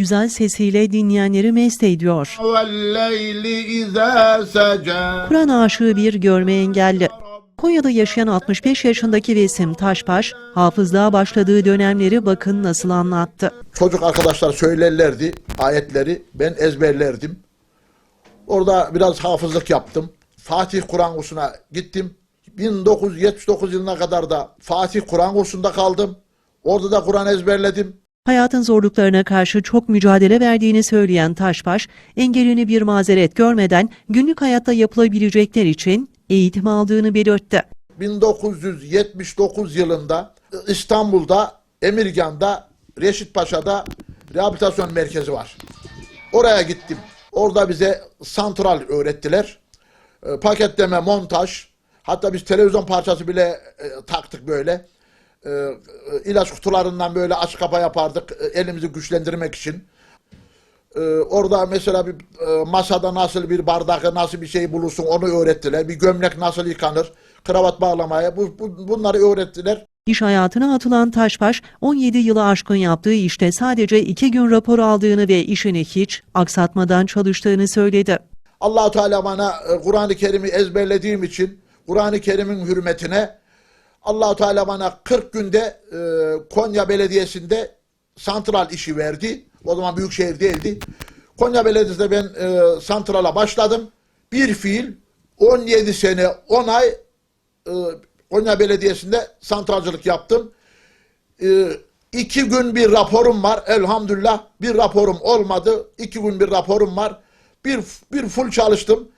güzel sesiyle dinleyenleri mest ediyor. Kur'an aşığı bir görme engelli. Konya'da yaşayan 65 yaşındaki Vesim Taşbaş, hafızlığa başladığı dönemleri bakın nasıl anlattı. Çocuk arkadaşlar söylerlerdi ayetleri, ben ezberlerdim. Orada biraz hafızlık yaptım. Fatih Kur'an kursuna gittim. 1979 yılına kadar da Fatih Kur'an kursunda kaldım. Orada da Kur'an ezberledim. Hayatın zorluklarına karşı çok mücadele verdiğini söyleyen Taşbaş, engelini bir mazeret görmeden günlük hayatta yapılabilecekler için eğitim aldığını belirtti. 1979 yılında İstanbul'da Emirgan'da Reşit Paşa'da rehabilitasyon merkezi var. Oraya gittim. Orada bize santral öğrettiler. E, paketleme, montaj. Hatta biz televizyon parçası bile e, taktık böyle. E, e, ilaç kutularından böyle aç kapa yapardık e, elimizi güçlendirmek için. Ee, orada mesela bir e, masada nasıl bir bardakı nasıl bir şey bulursun onu öğrettiler. Bir gömlek nasıl yıkanır, kravat bağlamaya bu, bu- bunları öğrettiler. İş hayatına atılan Taşbaş, 17 yılı aşkın yaptığı işte sadece 2 gün rapor aldığını ve işini hiç aksatmadan çalıştığını söyledi. Allahu Teala bana e, Kur'an-ı Kerim'i ezberlediğim için Kur'an-ı Kerim'in hürmetine Allahu Teala bana 40 günde e, Konya Belediyesi'nde santral işi verdi. O zaman büyükşehir değildi. Konya Belediyesi'nde ben e, santrala başladım. Bir fiil 17 sene 10 ay e, Konya Belediyesi'nde santralcılık yaptım. E, iki gün bir raporum var elhamdülillah. Bir raporum olmadı. İki gün bir raporum var. Bir, bir full çalıştım.